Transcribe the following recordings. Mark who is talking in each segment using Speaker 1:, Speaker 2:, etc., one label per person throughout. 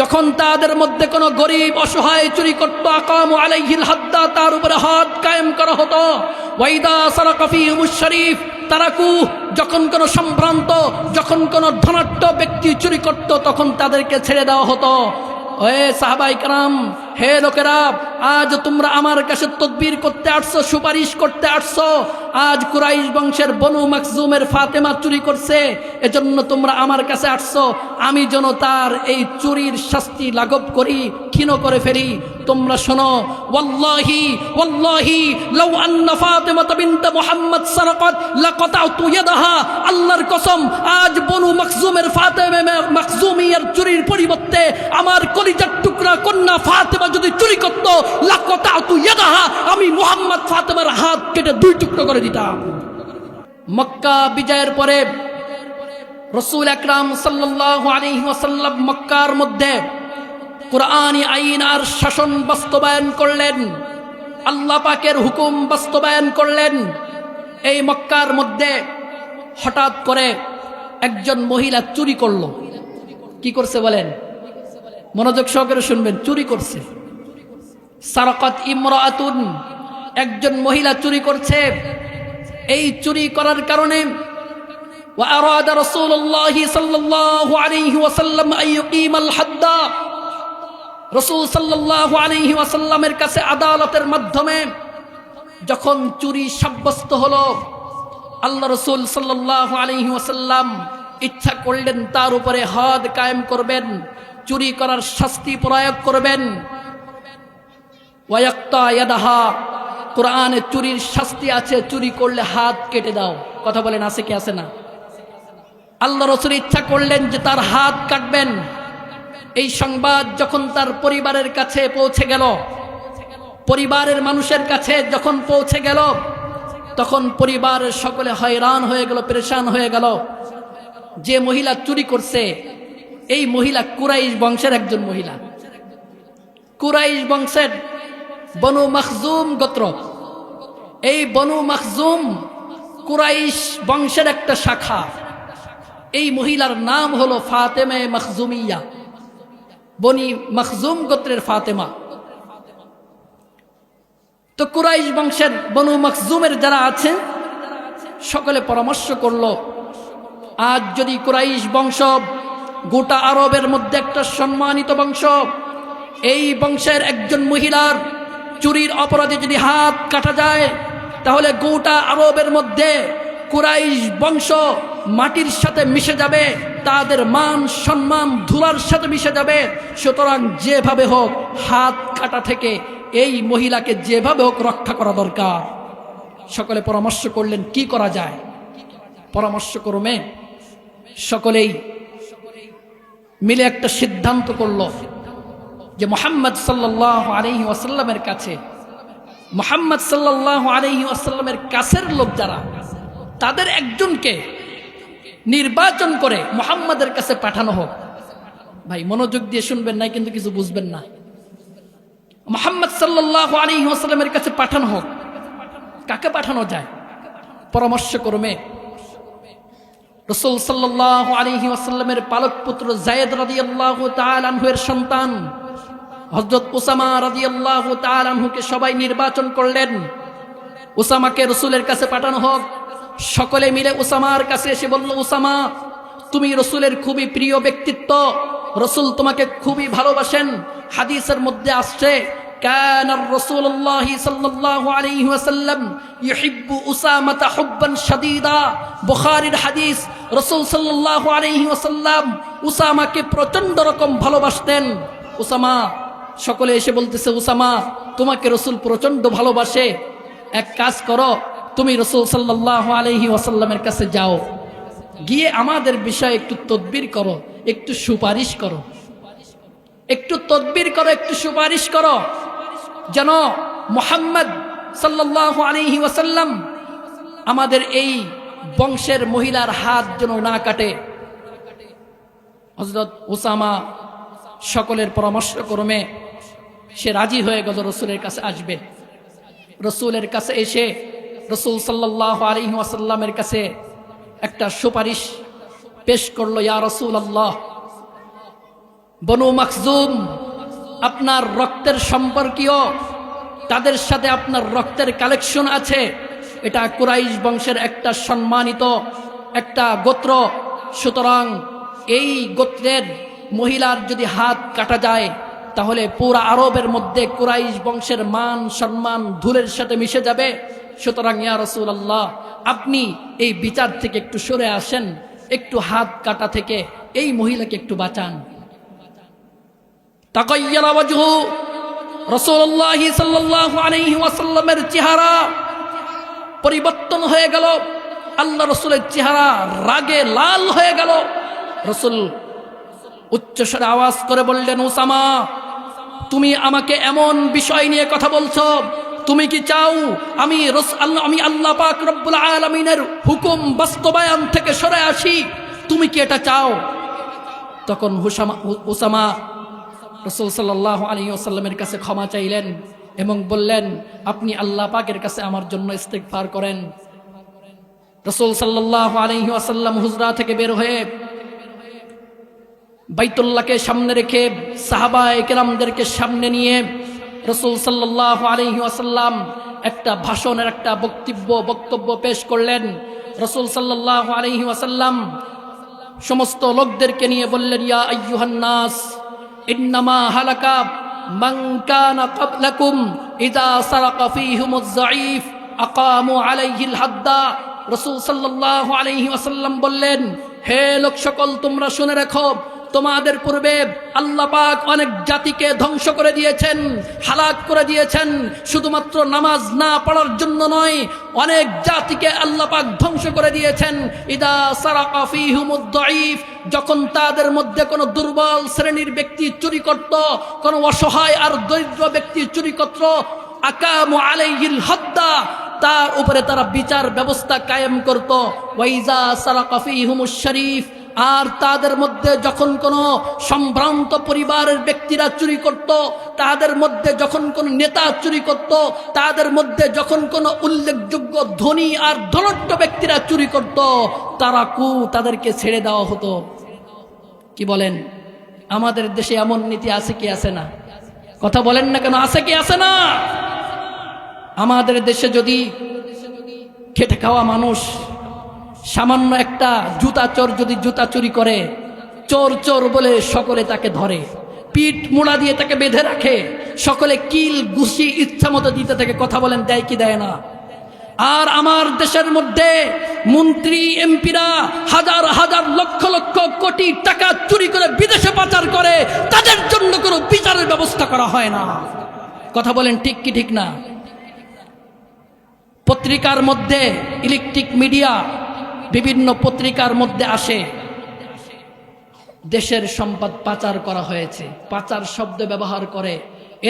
Speaker 1: যখন তাদের মধ্যে কোনো গরিব অসহায় চুরি করত আকাম আলাইহিল হাদ্দা তার উপরে হাত কায়েম করা হতো, ওয়াইদা সারাকাফি শরীফ, তারাকু, যখন কোনো সম্ভ্রান্ত, যখন কোনো ধনাট্য ব্যক্তি চুরি করত তখন তাদেরকে ছেড়ে দেওয়া হতো। হে সাহাবাই কারাম, হে লোকেরা আজ তোমরা আমার কাছে তদবির করতে আসছো, সুপারিশ করতে আসছো। আজ কুরাইশ বংশের বনু মাকজুমের ফাতেমা চুরি করছে, এজন্য তোমরা আমার কাছে আসছো। আমি যেন তার এই চুরির শাস্তি লাঘব করি, ক্ষীণ করে ফেলি। তোমরা শোনো, ওয়াল্লাহি ওয়াল্লাহি, লাউ আন্না ফাতেমা বিনত মুহাম্মদ সারাকাত লাকাতাতু ইয়াদাহা, আল্লাহর কসম, আজ বনু মাকজুমের ফাতেমা মাকজুমিয়ার চুরির পরিবর্তে আমার কলিজার টুকরা কন্যা ফাতেমা যদি চুরি করত আমি মুহাম্মদ ফাতেমার হাত কেটে দুই টুকরো করে দিতাম। মক্কা বিজয়ের পরে রসুল আকরাম ওয়াসাল্লাম মক্কার মধ্যে কোরআনী আইন আর শাসন বাস্তবায়ন করলেন। আল্লাহ পাকের হুকুম বাস্তবায়ন করলেন। এই মক্কার মধ্যে হঠাৎ করে একজন মহিলা চুরি করল। কি করছে বলেন? মনোযোগ সহকারে শুনবেন, চুরি করছে। সারকত ইমরাতুন একজন মহিলা চুরি করছে এই চুরি করার কারণে وأراد رسول الله صلى الله عليه وسلم أن يقيم الحد রসুল সাল্লাহ আলহি ওয়াসাল্লামের কাছে আদালতের মাধ্যমে যখন চুরি সাব্যস্ত হলো আল্লাহ রসুল সাল্লাহ আলহি ওয়াসাল্লাম ইচ্ছা করলেন তার উপরে হদ কায়েম করবেন চুরি করার শাস্তি প্রয়োগ করবেন ওয়াক্তা ইয়াদাহা। কোরআনে চুরির শাস্তি আছে, চুরি করলে হাত কেটে দাও। কথা বলেন, আছে কি, আছে না? আল্লাহ রসুল ইচ্ছা করলেন যে তার হাত কাটবেন। এই সংবাদ যখন তার পরিবারের কাছে পৌঁছে গেল, পরিবারের মানুষের কাছে যখন পৌঁছে গেল, তখন পরিবারের সকলে হয়রান হয়ে গেল, পরেশান হয়ে গেল। যে মহিলা চুরি করছে, এই মহিলা কুরাইশ বংশের একজন মহিলা। কুরাইশ বংশের বনু মখজুম গোত্র। এই বনু মখজুম কুরাইশ বংশের একটা শাখা। এই মহিলার নাম হলো ফাতেমে মখজুমিয়া। বনি মখজুম গোত্রের ফাতেমা। তো কুরাইশ বংশের বনু মখজুমের যারা আছেন, সকলে পরামর্শ করল, আজ যদি কুরাইশ বংশ গোটা আরবের মধ্যে একটা সম্মানিত বংশ, এই বংশের একজন মহিলার চুরির অপরাধে যদি হাত কাটা যায়, তাহলে গোটা আরবের মধ্যে কুরাইশ বংশ মাটির সাথে মিশে যাবে, তাদের মান, সম্মান, ধুলার সাথে মিশে যাবে। সুতরাং যেভাবে হোক, হাত কাটা থেকে এই মহিলাকে যেভাবে হোক রক্ষা করা দরকার। সকলে পরামর্শ করলেন, কি করা যায়? পরামর্শ করমে সকলেই মিলে একটা সিদ্ধান্ত করল। যে মোহাম্মদ সাল্লাহ আলহি ওয়াসাল্লামের কাছে, মোহাম্মদ সাল্লাহ আলহি ওয়াসাল্লামের কাছের লোক যারা, তাদের একজনকে নির্বাচন করে মোহাম্মদের কাছে পাঠানো হোক। ভাই, মনোযোগ দিয়ে শুনবেন না কিন্তু কিছু বুঝবেন না। মোহাম্মদ সাল্লাহ আলী ওসালামের কাছে পাঠানো হোক। কাকে পাঠানো যায়? পরামর্শ করমে রসুল সাল্লাহ আলহি ওসাল্লামের পালক পুত্র জায়দ রাদি আল্লাহ তালহুয়ের সন্তান হজরত উসামা রাদি আল্লাহ তালহুকে সবাই নির্বাচন করলেন উসামাকে রসুলের কাছে পাঠানো হোক সকলে মিলে উসামার কাছে এসে বলল উসামা তুমি রসুলের খুবই প্রিয় ব্যক্তিত্ব রসুল তোমাকে খুবই ভালোবাসেন হাদিসের মধ্যে আসছে كان الرسول الله صلى الله عليه وسلم يحب أسامة حبا شديدا বুখারীর হাদিস রাসূল সাল্লাল্লাহু আলাইহি ওয়াসাল্লাম উসামাকে প্রচন্ড রকম ভালোবাসতেন উসামা সকলে এসে বলতেছে, উসামা, তোমাকে রসুল প্রচণ্ড ভালোবাসে। এক কাজ করো, তুমি রসুল সাল্লাহ আলহি ওয়াসাল্লামের কাছে যাও। গিয়ে আমাদের বিষয়ে একটু তদবির করো, একটু সুপারিশ করো। একটু তদবির করো, একটু সুপারিশ করো। যেন মোহাম্মদ সাল্লাহ আলহি ওয়াসাল্লাম আমাদের এই বংশের মহিলার হাত যেন না কাটে। হজরত ওসামা সকলের পরামর্শ ক্রমে সে রাজি হয়ে গেল রসুলের কাছে আসবে। রসুলের কাছে এসে রসুল আসাল্লামের কাছে একটা সুপারিশ পেশ করল, ইয়া রসুল আল্লাহ বনু মাকজুম আপনার রক্তের সম্পর্কীয়, তাদের সাথে আপনার রক্তের কালেকশন আছে। এটা কুরাইশ বংশের একটা সম্মানিত একটা গোত্র। সুতরাং এই গোত্রের মহিলার যদি হাত কাটা যায় তাহলে পুরা আরবের মধ্যে কুরাইশ বংশের মান, সম্মান, ধুলের সাথে মিশে যাবে। সুতরাং, ইয়া রসুল্লাহ আপনি এই বিচার থেকে একটু সরে আসেন, একটু হাত কাটা থেকে এই মহিলাকে একটু বাঁচান। চেহারা পরিবর্তন হয়ে গেল। আল্লাহ রসুলের চেহারা রাগে লাল হয়ে গেল। রসুল উচ্চস্বরে আওয়াজ করে বললেন ওসামা তুমি আমাকে এমন বিষয় নিয়ে কথা বলছো? তুমি কি চাও আমি আমি আল্লাহ পাক রব্বুল আলমিনের হুকুম বাস্তবায়ন থেকে সরে আসি? তুমি কি এটা চাও? তখন হুসামা উসামা রসুল সাল্লাহ আলী আসাল্লামের কাছে ক্ষমা চাইলেন এবং বললেন, আপনি আল্লাহ পাকের কাছে আমার জন্য ইস্তেকফার করেন। রসুল সাল্লাহ আলহি আসাল্লাম হুজরা থেকে বের হয়ে বাইতুল্লাহকে সামনে রেখে সাহাবায় কেরামদেরকে সামনে নিয়ে রসুল সাল্লাহ আলহি আসাল্লাম একটা ভাষণের একটা বক্তব্য বক্তব্য পেশ করলেন। রসুল সাল্লাহ আলহি আসাল্লাম সমস্ত লোকদেরকে নিয়ে বললেন, ইয়া আইয়ুহান্নাস ইন্নামা হালাকা মান কানা ক্বাবলাকুম ইযা সারাকা ফীহুমুজ যায়ীফ আকামু আলাইহিল হাদ্দা। রাসূল সাল্লাল্লাহু আলাইহি ওয়াসাল্লাম বললেন, হে লোক সকল, তোমরা শুনে রাখো তোমাদের পূর্বে আল্লাহ পাক অনেক জাতিকে ধ্বংস করে দিয়েছেন, হালাক করে দিয়েছেন। শুধুমাত্র নামাজ না পড়ার জন্য নয়, অনেক জাতিকে আল্লাহ পাক ধ্বংস করে দিয়েছেন। ইদা সারাকা ফীহুমুদ দাঈফ, যখন তাদের মধ্যে কোনো দুর্বল শ্রেণির ব্যক্তি চুরি করত, কোনো অসহায় আর দরিদ্র ব্যক্তি চুরি করত, আকামু আলাইহিল হদ্দা, তার উপরে তারা বিচার ব্যবস্থা কায়েম করত। ওয়াইজা সারাকা ফীহুমুশ শরীফ আর তাদের মধ্যে যখন কোনো সম্ভ্রান্ত পরিবারের ব্যক্তিরা চুরি করত, তাদের মধ্যে যখন কোন নেতা চুরি করত, তাদের মধ্যে যখন কোনো উল্লেখযোগ্য ধনী আর ধনট্য ব্যক্তিরা চুরি করত, তারা কু তাদেরকে ছেড়ে দেওয়া হতো। কি বলেন? আমাদের দেশে এমন নীতি আছে কি আছে না? কথা বলেন না কেন, আছে কি আছে না? আমাদের দেশে যদি খেটে খাওয়া মানুষ সামান্য একটা জুতা চোর যদি জুতা চুরি করে, চোর চোর বলে সকলে তাকে ধরে, পিঠ মোড়া দিয়ে তাকে বেঁধে রাখে, সকলে কিল, ঘুষি ইচ্ছা মতো দিতে থাকে কথা বলেন, দেয় কি দেয় না। আর আমার দেশের মধ্যে মন্ত্রী, এমপিরা হাজার হাজার লক্ষ লক্ষ কোটি টাকা চুরি করে বিদেশে পাচার করে, তাদের জন্য কোনো বিচারের ব্যবস্থা করা হয় না। কথা বলেন ঠিক কি ঠিক না? পত্রিকার মধ্যে ইলেকট্রিক মিডিয়া বিভিন্ন পত্রিকার মধ্যে আসে, দেশের সম্পদ পাচার করা হয়েছে, পাচার শব্দ ব্যবহার করে।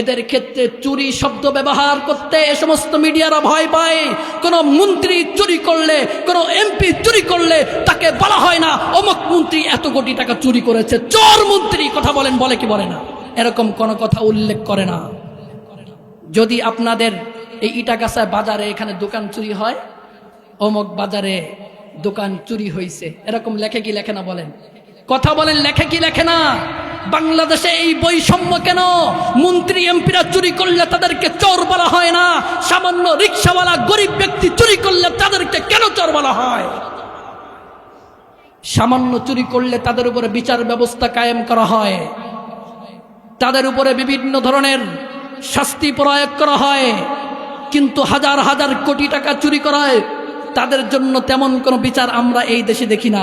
Speaker 1: এদের ক্ষেত্রে চুরি শব্দ ব্যবহার করতে এ সমস্ত মিডিয়ারা ভয় পায়। কোন মন্ত্রী চুরি করলে, কোন এমপি চুরি করলে তাকে বলা হয় না, অমুক মন্ত্রী এত কোটি টাকা চুরি করেছে, চোর মন্ত্রী, কথা বলেন, বলে কি বলে না? এরকম কোনো কথা উল্লেখ করে না। যদি আপনাদের এই ইটাগাছা বাজারে এখানে দোকান চুরি হয়, অমুক বাজারে দোকান চুরি হয়েছে এরকম লেখে কি লেখে না বলেন? কথা বলেন, লেখে কি লেখে না? বাংলাদেশে এই বৈষম্য কেন? মন্ত্রী, এমপিরা চুরি করলে তাদেরকে চোর বলা হয় না। সামান্য রিক্সাওয়ালা, গরিব ব্যক্তি চুরি করলে তাদেরকে কেন চোর বলা হয়? সামান্য চুরি করলে তাদের উপরে বিচার ব্যবস্থা কায়েম করা হয়। তাদের উপরে বিভিন্ন ধরনের শাস্তি প্রয়োগ করা হয়। কিন্তু হাজার হাজার কোটি টাকা চুরি করায় তাদের জন্য তেমন কোনো বিচার আমরা এই দেশে দেখি না।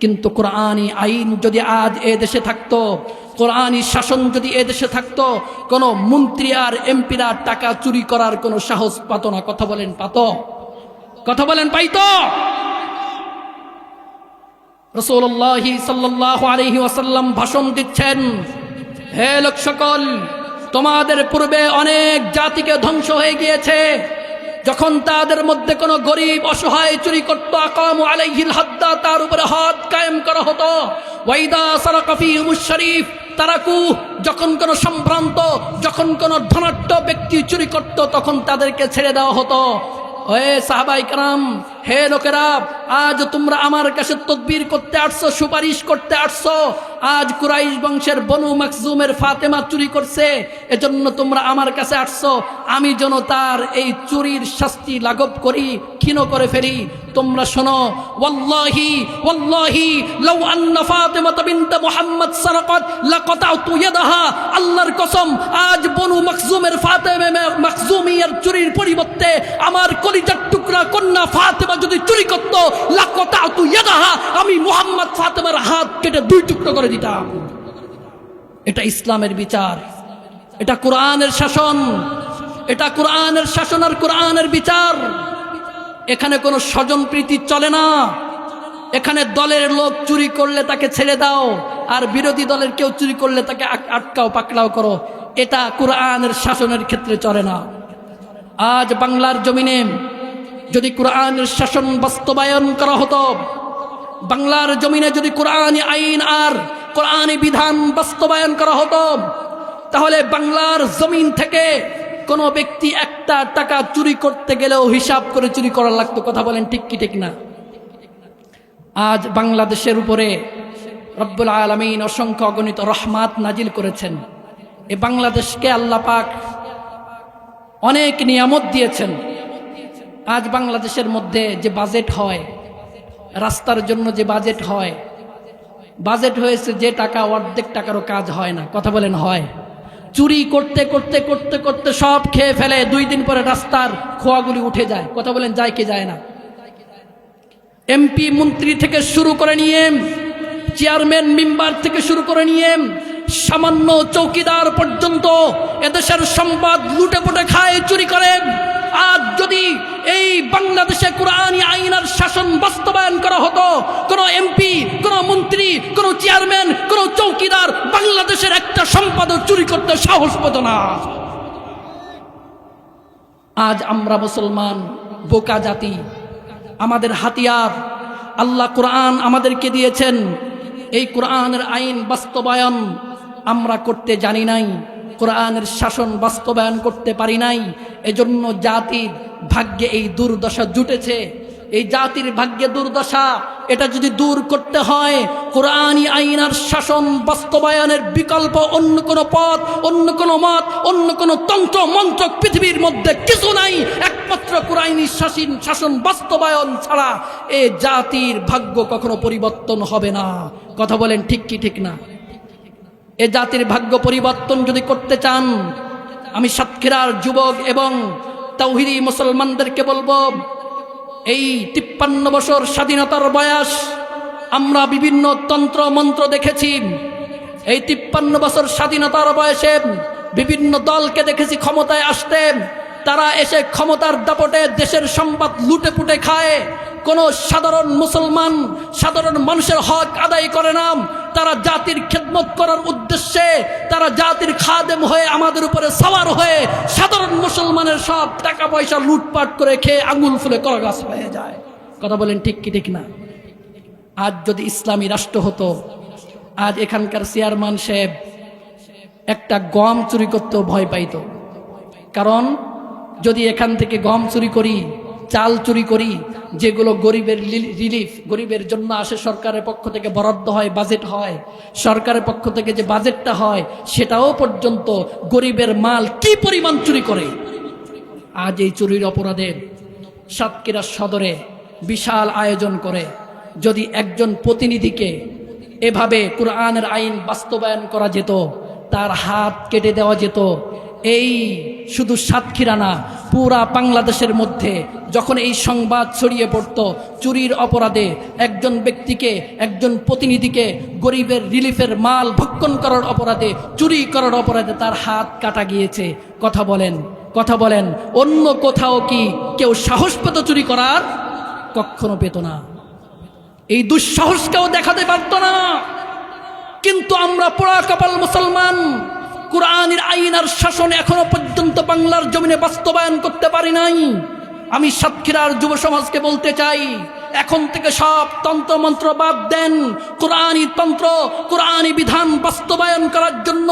Speaker 1: কিন্তু কোরআনই আইন যদি আজ এ দেশে থাকতো, কোরআনই শাসন যদি এ দেশে থাকতো, কোনো মন্ত্রী আর এমপিরা টাকা চুরি করার কোনো সাহস পাত না। কথা বলেন, পাত। কথা বলেন, পাইতো। রসুল্লাহি সাল্লাহ আলহি ভাষণ দিচ্ছেন, হে লোক সকল তোমাদের পূর্বে অনেক জাতিকে ধ্বংস হয়ে গিয়েছে। যখন তাদের মধ্যে কোনো গরিব অসহায় চুরি করত, আকাম আলাইহিল হাদ্দা, তার উপরে হাত কায়েম করা হতো। ওয়াইদা সারাকফি শরীফ, তারাকু যখন কোনো সম্ভ্রান্ত, যখন কোনো ধনাঢ্য ব্যক্তি চুরি করত, তখন তাদেরকে ছেড়ে দেওয়া হতো। ওয়ে সাহাবাই কারাম হে লোকেরা, আজ তোমরা আমার কাছে তদবির করতে আসছো, সুপারিশ করতে আসছো। আজ কুরাইশ বংশের বনু মাকজুমের ফাতেমা চুরি করছে, এজন্য তোমরা আমার কাছে আসছো। আমি যেন তার এই চুরির শাস্তি লাঘব করি। ক্ষীণ করে ফেলি। তোমরা শোনো, ওয়াল্লাহি কসম, আজ বনু পরিবর্তে আমার কলিজার টুকরা যদি চুরি করত আমি মুহাম্মদ ফাতেমার হাত কেটে দুই টুকরো করে দিতাম। এটা ইসলামের বিচার। এটা কোরআনের শাসন। এটা কোরআনের শাসন আর কোরআনের বিচার। এখানে কোনো স্বজন প্রীতি চলে না। এখানে দলের লোক চুরি করলে তাকে ছেড়ে দাও, আর বিরোধী দলের কেউ চুরি করলে তাকে আট- আটকাও, পাকড়াও করো। এটা কোরআনের শাসনের ক্ষেত্রে চলে না। আজ বাংলার জমিনে যদি কোরআনের শাসন বাস্তবায়ন করা হতো, বাংলার জমিনে যদি কোরআনী আইন আর কোরআনী বিধান বাস্তবায়ন করা হতো, তাহলে বাংলার জমিন থেকে কোনো ব্যক্তি একটা টাকা চুরি করতে গেলেও হিসাব করে চুরি করা লাগতো, কথা বলেন ঠিক কি, ঠিক না? আজ বাংলাদেশের উপরে রব্বুল আলমিন অসংখ্য অগণিত রহমাত নাজিল করেছেন। এ বাংলাদেশকে আল্লাহ পাক অনেক নিয়ামত দিয়েছেন। আজ বাংলাদেশের মধ্যে যে বাজেট হয়, রাস্তার জন্য যে বাজেট হয়, বাজেট হয়েছে যে টাকা, অর্ধেক টাকারও কাজ হয় না, কথা বলেন হয়। চুরি করতে করতে করতে করতে সব খেয়ে ফেলে, দুই দিন পরে রাস্তার খোয়াগুলি উঠে যায়। কথা বলেন, যায় কি যায় না? এমপি মন্ত্রী থেকে শুরু করে নিয়ে, চেয়ারম্যান মেম্বার থেকে শুরু করে নিয়ে, সামান্য চৌকিদার পর্যন্ত এদেশের সম্পদ লুটে পুটে খায়, চুরি করে। আজ যদি এই বাংলাদেশে কোরআনী আইনার শাসন বাস্তবায়ন করা হতো, কোন এমপি কোন মন্ত্রী, কোন চেয়ারম্যান, কোন চৌকিদার বাংলাদেশের একটা সম্পাদক চুরি করতে সাহস পেত না। আজ আমরা মুসলমান, বোকা জাতি, আমাদের হাতিয়ার, আল্লাহ কোরআন আমাদেরকে দিয়েছেন। এই কোরআনের আইন বাস্তবায়ন আমরা করতে জানি নাই। কোরআনের শাসন বাস্তবায়ন করতে পারি নাই, এজন্য জাতির ভাগ্যে এই দুর্দশা জুটেছে। এই জাতির ভাগ্যে দুর্দশা, এটা যদি দূর করতে হয় কোরআনী আইনার শাসন বাস্তবায়নের বিকল্প অন্য কোনো পথ, অন্য কোনো মত, অন্য কোনো তন্ত্র, মন্ত্র পৃথিবীর মধ্যে কিছু নাই। একমাত্র কোরআনী শাসন শাসন বাস্তবায়ন ছাড়া এ জাতির ভাগ্য কখনো পরিবর্তন হবে না। কথা বলেন ঠিক কি, ঠিক না? এ জাতির ভাগ্য পরিবর্তন যদি করতে চান, আমি সাতক্ষীরার যুবক এবং তাওহিদি মুসলমানদেরকে বলব, এই তিপ্পান্ন বছর স্বাধীনতার বয়স, আমরা বিভিন্ন তন্ত্র মন্ত্র দেখেছি। এই তিপ্পান্ন বছর স্বাধীনতার বয়সে বিভিন্ন দলকে দেখেছি ক্ষমতায় আসতে, তারা এসে ক্ষমতার দাপটে দেশের সম্পদ লুটে পুটে খায়। কোনো সাধারণ মুসলমান, সাধারণ মানুষের হক আদায় করে না। তারা জাতির খেদমত করার উদ্দেশ্যে, তারা জাতির খাদেম হয়ে আমাদের উপরে সাওয়ার হয়ে সাধারণ মুসলমানের সব টাকা পয়সা লুটপাট করে খেয়ে আঙুল ফুলে করগাছ হয়ে যায়। কথা বলেন ঠিক কি, ঠিক না? আজ যদি ইসলামী রাষ্ট্র হতো, আজ এখানকার চেয়ারম্যান সাহেব একটা গম চুরি করতেও ভয় পাইতো। কারণ যদি এখান থেকে গম চুরি করি চাল চুরি করি, যেগুলো গরিবের রিলিফ গরিবের জন্য আসে সরকারের পক্ষ থেকে বরাদ্দ হয় বাজেট হয়। সরকারের পক্ষ থেকে যে বাজেটটা হয়, সেটাও পর্যন্ত গরিবের মাল কি পরিমাণ চুরি করে? আজ এই চুরির অপরাধে সাতক্ষীরা সদরে বিশাল আয়োজন করে। যদি একজন প্রতিনিধিকে এভাবে কোরআনের আইন বাস্তবায়ন করা যেত, তার হাত কেটে দেওয়া যেত এই শুধু সাতক্ষীরা না, পুরা বাংলাদেশের মধ্যে যখন এই সংবাদ ছড়িয়ে পড়ত, চুরির অপরাধে একজন ব্যক্তিকে, একজন প্রতিনিধিকে গরিবের রিলিফের মাল ভক্ষণ করার অপরাধে, চুরি করার অপরাধে তার হাত কাটা গিয়েছে। কথা বলেন কথা বলেন, অন্য কোথাও কি কেউ সাহস পেত চুরি করার? কখনো পেত না। এই দুঃসাহস কেউ দেখাতে পারত না। কিন্তু আমরা পোড়া কপাল মুসলমান কোরআনের আইন আর শাসন এখনও পর্যন্ত বাংলার জমিনে বাস্তবায়ন করতে পারি নাই। আমি সাতক্ষীরার যুব সমাজকে বলতে চাই, এখন থেকে সব তন্ত্রমন্ত্র বাদ দেন। কোরআনী তন্ত্র কোরআনী বিধান বাস্তবায়ন করার জন্য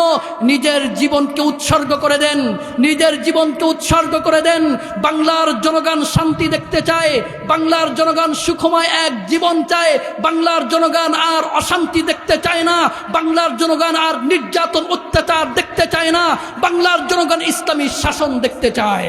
Speaker 1: নিজের জীবনকে উৎসর্গ করে দেন, নিজের জীবনকে উৎসর্গ করে দেন। বাংলার জনগণ শান্তি দেখতে চায়, বাংলার জনগণ সুখময় এক জীবন চায়, বাংলার জনগণ আর অশান্তি দেখতে চায় না, বাংলার জনগণ আর নির্যাতন অত্যাচার দেখতে চায় না, বাংলার জনগণ ইসলামী শাসন দেখতে চায়।